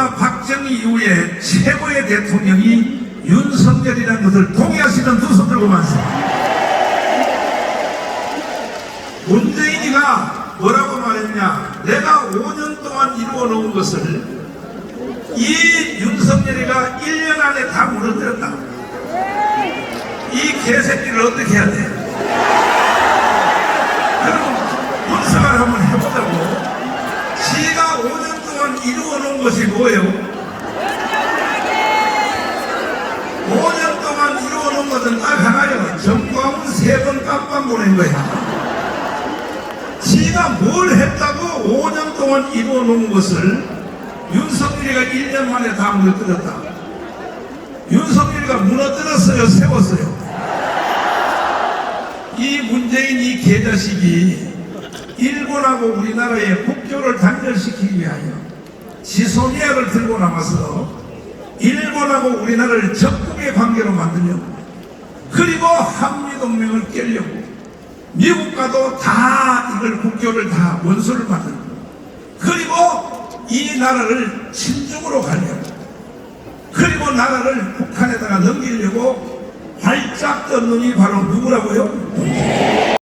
무엇보다 박정희 이후에 최고의 대통령이 윤석열이라는 것을 동의하시는 두 손 들고 만세. 문재인이가 뭐라고 말했냐? 내가 5년 동안 이루어 놓은 것을 이 윤석열이가 1년 안에 다 무너뜨렸다. 이 개새끼를 어떻게 해야 돼? 여러분, 분석을 한번 해보자고. 지가 5년 동안 이루어 놓은 것이 뭐예요? 5년 동안 이루어 놓은 것은 딱 하나요. 정광훈 세 번 깜빵 보낸 거야. 지가 뭘 했다고 5년 동안 이루어 놓은 것을 윤석열이가 1년 만에 다 무너뜨렸다. 윤석열이가 무너뜨렸어요, 세웠어요. 이 문재인 이 개자식이 일본하고 우리나라의 국교를 단절시키기 위하여 지소미아를 들고 나와서 일본하고 우리나라를 적국의 관계로 만들려고 그리고 한미동맹을 깨려고 미국과도 다 이걸 국교를 다 원수를 만들고 그리고 이 나라를 친중으로 가려고 그리고 나라를 북한에다가 넘기려고 활짝 떴는 이 바로 누구라고요?